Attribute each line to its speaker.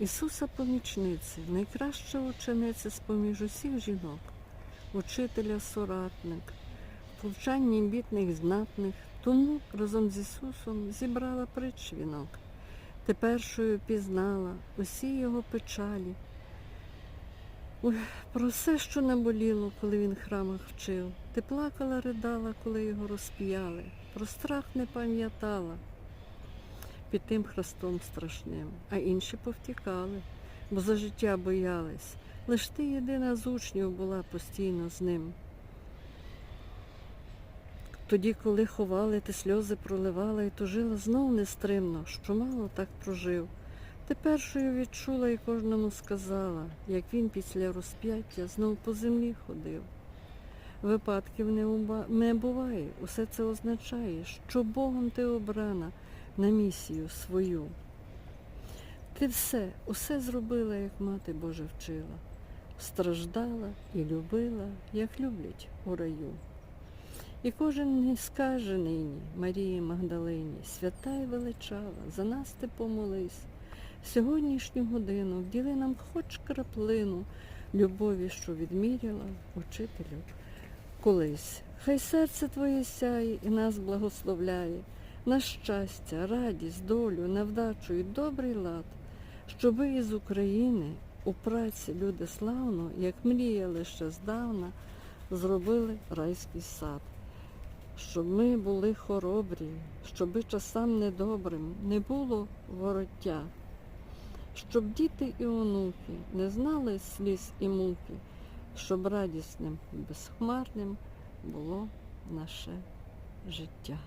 Speaker 1: Ісуса помічниці, найкраща учениця з-поміж усіх жінок, учителя соратник, повчанні бідних знатних, тому разом з Ісусом зібрала притч вінок. Ти першою пізнала усі його печалі. Про все, що наболіло, коли він храмах вчив. Ти плакала, ридала, коли його розп'яли, про страх не пам'ятала під тим хрестом страшним, а інші повтікали, бо за життя боялись. Лиш ти єдина з учнів була постійно з ним. Тоді, коли ховали, ти сльози проливала і тужила знов нестримно, що мало так прожив. Ти першою відчула і кожному сказала, як він після розп'яття знов по землі ходив. Випадків не, буває, усе це означає, що Богом ти обрана на місію свою. Ти все, усе зробила, як мати Божа вчила, страждала і любила, як люблять у раю. І кожен не скаже нині Марії Магдалині, свята й величава, за нас ти помолись. Сьогоднішню годину вділи нам хоч краплину любові, що відміряла учителю колись. Хай серце твоє сяє і нас благословляє на щастя, радість, долю, на вдачу і добрий лад, щоби із України у праці люди славно, як мріяли ще здавна, зробили райський сад. Щоб ми були хоробрі, щоби часам недобрим не було вороття, щоб діти і онуки не знали сліз і муки, щоб радісним і безхмарним було наше життя.